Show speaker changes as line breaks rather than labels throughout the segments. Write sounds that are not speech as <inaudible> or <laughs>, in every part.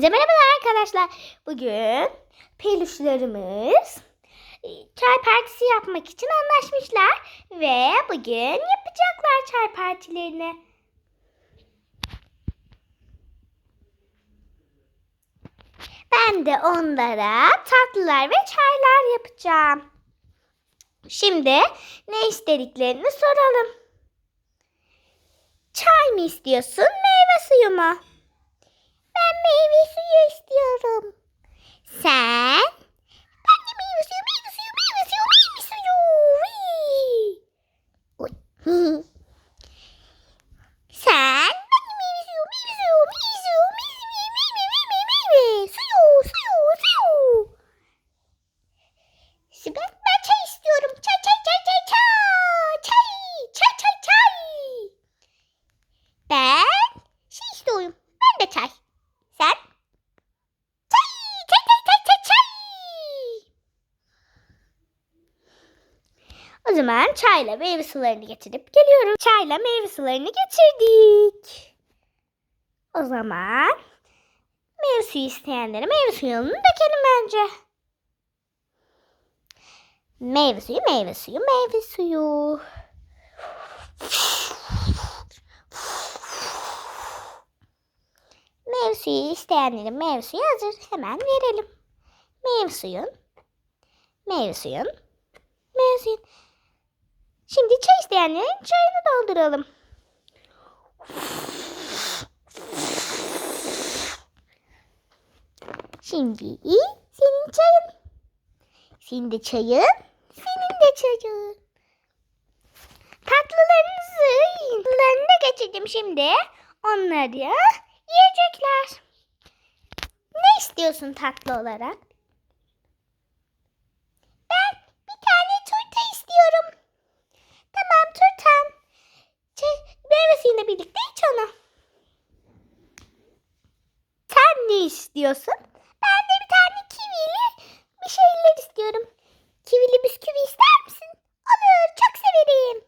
Hepinize merhabalar arkadaşlar. Bugün peluşlarımız e, çay partisi yapmak için anlaşmışlar. Ve bugün yapacaklar çay partilerini. Ben de onlara tatlılar ve çaylar yapacağım. Şimdi ne istediklerini soralım. Çay mı istiyorsun, meyve suyu mu? Meyve suyu istiyorum. Sen? Ben de meyve suyu, meyve suyu, meyve suyu, meyve suyu. <laughs> Sen? Ben de meyve suyu, meyve suyu, meyve suyu, meyve, meyve, meyve, meyve. Suyu, suyu, suyu. Ben, ben çay istiyorum. Çay, çay, çay, çay, çay. Çay, çay, çay, çay. Ben şey istiyorum. Ben de çay. Sen? Çay, çay, çay, çay, çay, çay. O zaman çayla meyve sularını getirip geliyorum. Çayla meyve sularını getirdik. O zaman meyve suyu isteyenlere meyve suyunu dökelim bence. Meyve suyu, meyve suyu, meyve suyu. Meyve suyu isteyenlerin meyve suyu hazır. Hemen verelim. Meyve suyun. Meyve suyun. Meyve suyun. Şimdi çay isteyenlerin çayını dolduralım. Şimdi senin çayın. Senin de çayın. Senin de çayın. Tatlılarınızı yiyin. Tatlılarını da getirdim şimdi. Onları yiyecekler. Ne istiyorsun tatlı olarak? Ben bir tane turta istiyorum. Tamam turtam. Şey, meyve suyuyla birlikte iç onu. Sen ne istiyorsun? Ben de bir tane kivili bir şeyler istiyorum. Kivili bisküvi ister misin? Olur, çok severim.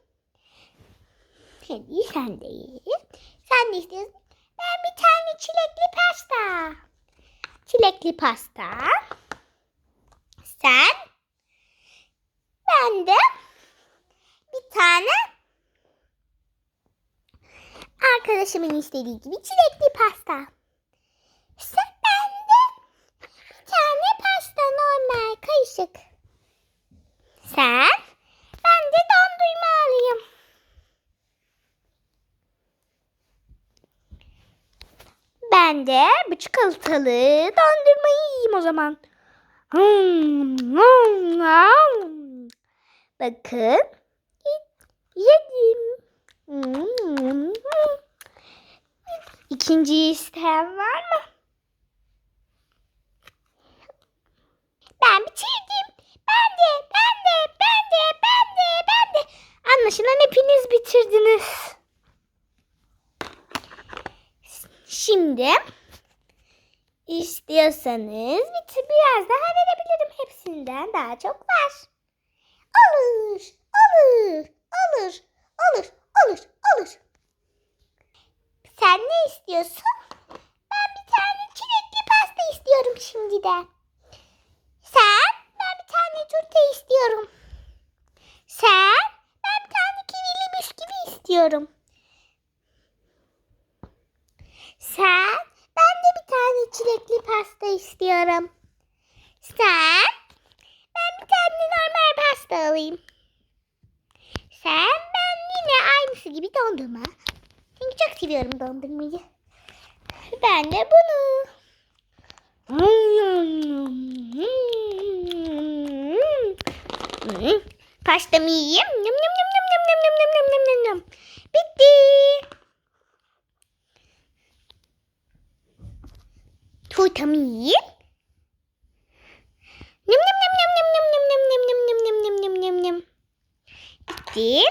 Hadi sen de ye. Sen ne istiyorsun? Ben bir tane çilekli pasta. Çilekli pasta. Sen? Ben de bir tane arkadaşımın istediği gibi çilekli pasta. Sen ben de bir tane pasta karışık. Sen? Ben de dondurma alayım. Ben de bu çikolatalı dondurmayı yiyeyim o zaman. Bakın. Yedim. Hmm. İkinci isteyen var mı? Ben bitirdim. Ben de, ben de, ben de, ben de, ben de. Anlaşılan hepiniz bitirdiniz. Şimdi istiyorsanız biraz daha verebilirim. Hepsinden daha çok var. Olur, olur, olur, olur, olur, olur. Sen ne istiyorsun? Ben bir tane çilekli pasta istiyorum şimdiden. Sen? Ben bir tane turta istiyorum. Sen? Ben bir tane kivili bisküvi istiyorum. Sen? Ben de bir tane çilekli pasta istiyorum. Sen? Ben bir tane normal pasta alayım. Sen? Ben yine aynısı gibi dondurma. Çünkü çok seviyorum dondurmayı. Ben de bunu. Pastamı yiyeyim. Yum yum yum yum yum yum yum yum yum yum yum. Bitti. Turtamı yiyeyim. Yum yum yum yum yum yum yum yum yum yum yum yum yum yum yum. Bitti.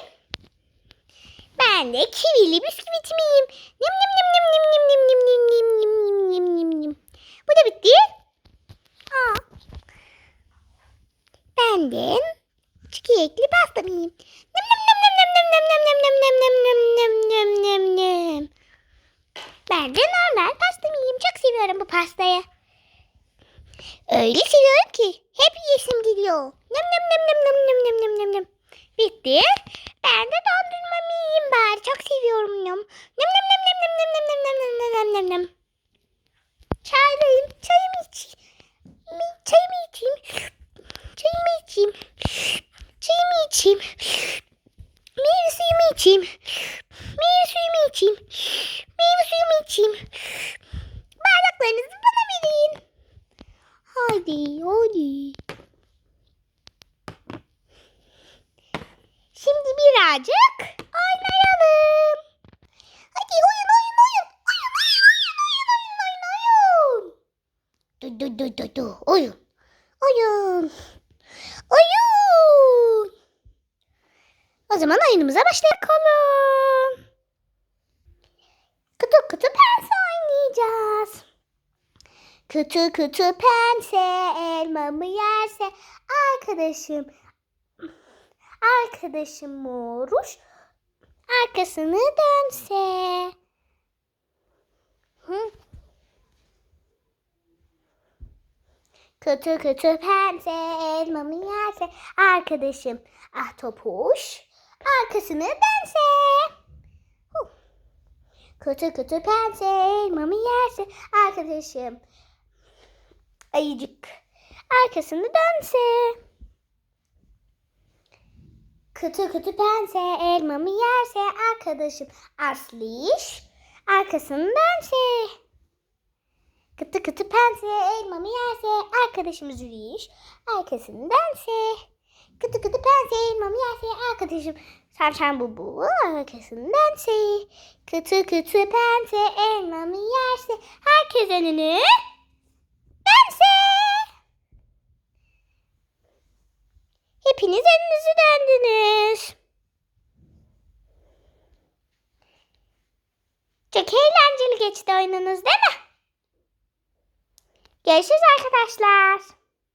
Ben de kivili bisküvitimi yiyeyim. Yum yum yum yum yum yum yum yum yum yum yum yum yum yum. Bu da bitti. Aa. Ben de çikolatalı pasta yiyeyim. Nım nım nım nım nım nım nım nım nım nım nım nım nım nım nım nım. Ben de normal pasta yiyeyim. Çok seviyorum bu pastayı. Öyle seviyorum ki hep yesim geliyor. Nem nem nem nem nem nem nem nem nem nem. Bitti. Ben de dondurmamı yiyeyim bari. Çok seviyorum nem. Nem nem nem nem nem nem nem nem nem nem nem nem nem. Çaylayayım. Çayımı içeyim. Mi- Çayımı içeyim. Çayımı içeyim. Çayımı içeyim. Meyve suyumu içeyim. Meyve suyumu içeyim. Meyve suyumu içeyim. Bardaklarınızı bana verin. Hadi, hadi. Şimdi birazcık oynayalım. Hadi oyun, oyun, oyun. Oyun, oyun, oyun, oyun, oyun, oyun, oyun. Du, du, du, du, du. Oyun. Oyun. O zaman oyunumuza başlayalım. Kutu kutu pense oynayacağız. Kutu kutu pense elmamı yerse arkadaşım arkadaşım moruş arkasını dönse. Hı? Kutu kutu pense elmamı yerse arkadaşım ah topuş arkasını. Huh. Kutu kutu pense elmamı yerse arkadaşım ayıcık arkasını dönse. Kutu kutu pense elmamı yerse arkadaşım asliş arkasını dönse. Kıtı kıtı pense elmamı yerse arkadaşım züriş arkasını dönse. Kıtı kıtı pense arkadaşım sarçan bubu arkasını dönse. Kıtı kıtı pense elmamı yerse herkes önünü dönse. Hepiniz önünüzü döndünüz. Çok eğlenceli geçti oyununuz değil mi? Görüşürüz arkadaşlar.